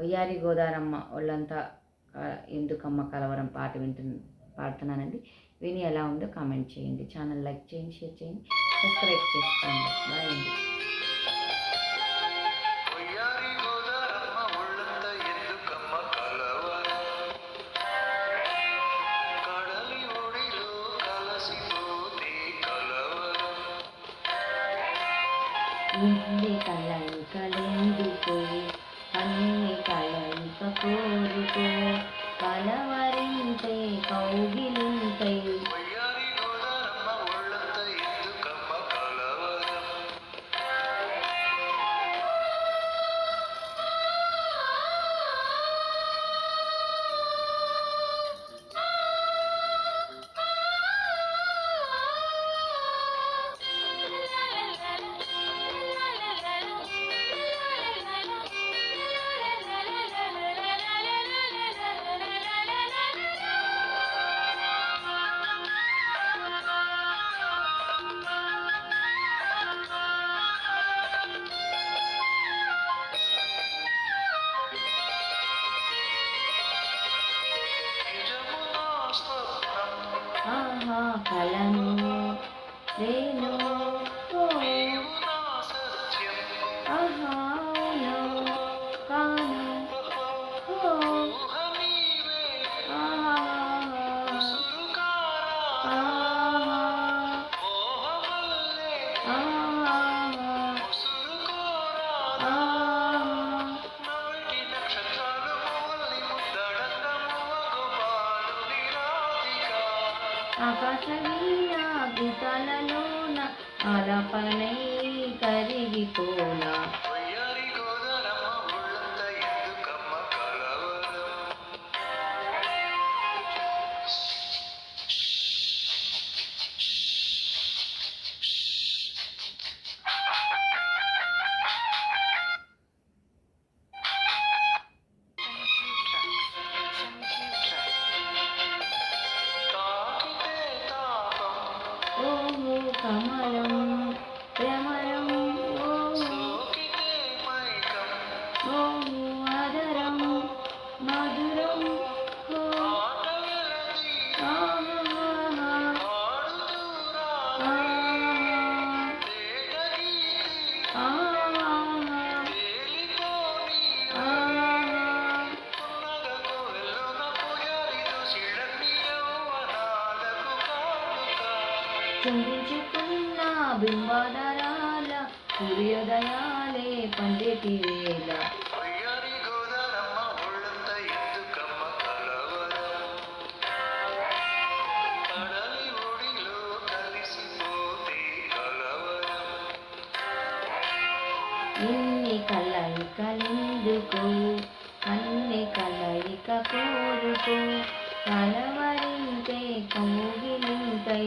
వయ్యారి గోదారమ్మ వాళ్ళంతా ఎందుకమ్మ కలవరం పాట వింటు పాడుతున్నానండి. విని ఎలా ఉందో కామెంట్ చేయండి. ఛానల్ లైక్ చేయండి షేర్ చేయండి. సబ్స్క్రైబ్ చేసుకోండి. బాయ్ అండి. గోదారమ్మ అన్ని కలయిక కోరుకో కలవరింతే కౌగిలింతై ఆహా కలను ఆకాశ వీణ అలపనై ఆలాపనై मय చుంబించుకున్న బింబాధరాల సూర్యోదయాలే పండేటి వేళ వయ్యారి గోదారమ్మ ఒళ్ళంత ఇన్ని కలయికలెందుకు అన్ని కలయిక కోరుకు కలవరింతే కౌగిలింతై